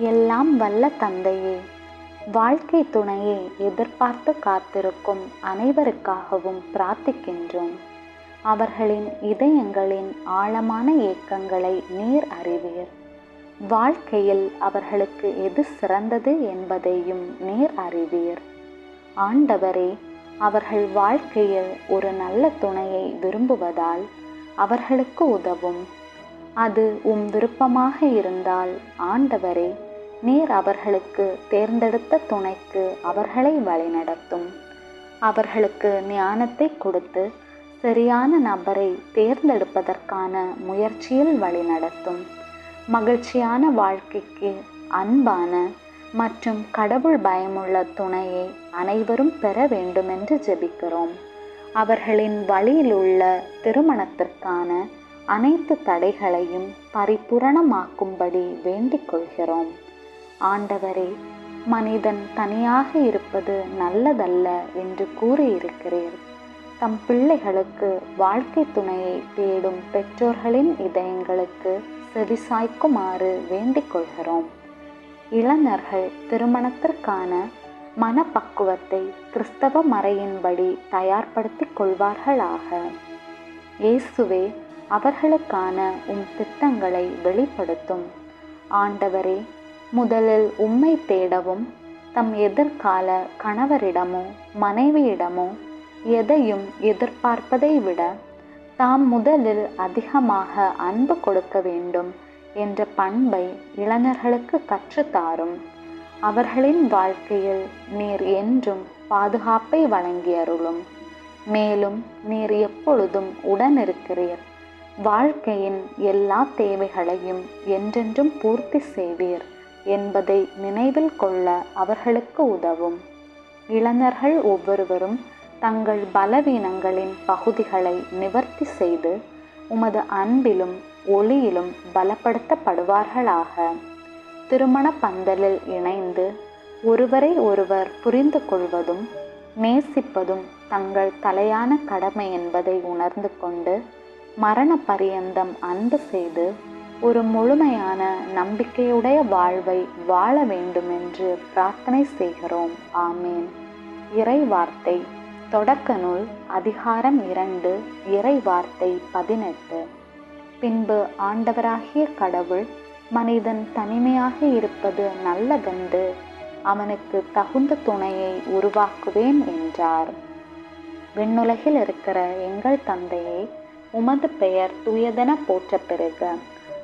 எல்லாம் வல்ல தந்தையே வாழ்க்கை துணையை எதிர்பார்த்து காத்திருக்கும் அனைவருக்காகவும் பிரார்த்திக்கின்றோம். அவர்களின் இதயங்களின் ஆழமான ஏக்கங்களை நீர் அறிவீர். வாழ்க்கையில் அவர்களுக்கு எது சிறந்தது என்பதையும் நீர் அறிவீர். ஆண்டவரே அவர்கள் வாழ்க்கையில் ஒரு நல்ல துணையை விரும்புவதால் அவர்களுக்கு உதவும். அது உம் விருப்பமாக இருந்தால் ஆண்டவரே நீர் அவர்களுக்கு தேர்ந்தெடுத்த துணைக்கு அவர்களை வழிநடத்தும். அவர்களுக்கு ஞானத்தை கொடுத்து சரியான நபரை தேர்ந்தெடுப்பதற்கான முயற்சியில் வழிநடத்தும். மகிழ்ச்சியான வாழ்க்கைக்கு அன்பான மற்றும் கடவுள் பயமுள்ள துணையை அனைவரும் பெற வேண்டுமென்று ஜெபிக்கிறோம். அவர்களின் வழியில் உள்ள திருமணத்திற்கான அனைத்து தடைகளையும் பரிபூரணமாக்கும்படி வேண்டிக் கொள்கிறோம். ஆண்டவரே மனிதன் தனியாக இருப்பது நல்லதல்ல என்று கூறியிருக்கிறீர். தம் பிள்ளைகளுக்கு வாழ்க்கை துணையை தேடும் பெற்றோர்களின் இதயங்களுக்கு செவிசாய்க்குமாறு வேண்டிக் கொள்கிறோம் இளைஞர்கள் திருமணத்திற்கான மனப்பக்குவத்தை கிறிஸ்தவ மறையின்படி தயார்படுத்திக் கொள்வார்களாக. இயேசுவே அவர்களுக்கான உம் திட்டங்களை வெளிப்படுத்தும். ஆண்டவரே முதலில் உம்மை தேடவும் தம் எதிர்கால கணவரிடமோ மனைவியிடமோ எதையும் எதிர்பார்ப்பதை விட தாம் முதலில் அதிகமாக அன்பு கொடுக்க வேண்டும் என்ற பண்பை இளைஞர்களுக்கு கற்றுத்தாரும். அவர்களின் வாழ்க்கையில் நீர் என்றும் பாதுகாப்பை வழங்கியருளும். மேலும் நீர் எப்பொழுதும் உடனிருக்கிறீர். வாழ்க்கையின் எல்லா தேவைகளையும் என்றென்றும் பூர்த்தி செய்வீர். என்பதை நினைவில் கொள்ள அவர்களுக்கு உதவும். இளைஞர்கள் ஒவ்வொருவரும் தங்கள் பலவீனங்களின் பகுதிகளை நிவர்த்தி செய்து உமது அன்பிலும் ஒளியிலும் பலப்படுத்தப்படுவார்களாக. திருமண பந்தலில் இணைந்து ஒருவரை ஒருவர் புரிந்து கொள்வதும் நேசிப்பதும் தங்கள் தலையான கடமை என்பதை உணர்ந்து கொண்டு மரண பரியந்தம் அன்பு செய்து ஒரு முழுமையான நம்பிக்கையுடைய வாழ்வை வாழ வேண்டும் என்று பிரார்த்தனை செய்கிறோம். ஆமேன். இறை வார்த்தை தொடக்க நூல் அதிகாரம் இரண்டு இறை வார்த்தை பதினெட்டு. பின்பு ஆண்டவராகிய கடவுள் மனிதன் தனிமையாக இருப்பது நல்லதென்று அவனுக்கு தகுந்த துணையை உருவாக்குவேன் என்றார். விண்ணுலகில் இருக்கிற எங்கள் தந்தையை உமது பெயர் தூயதென போற்ற பெறுக.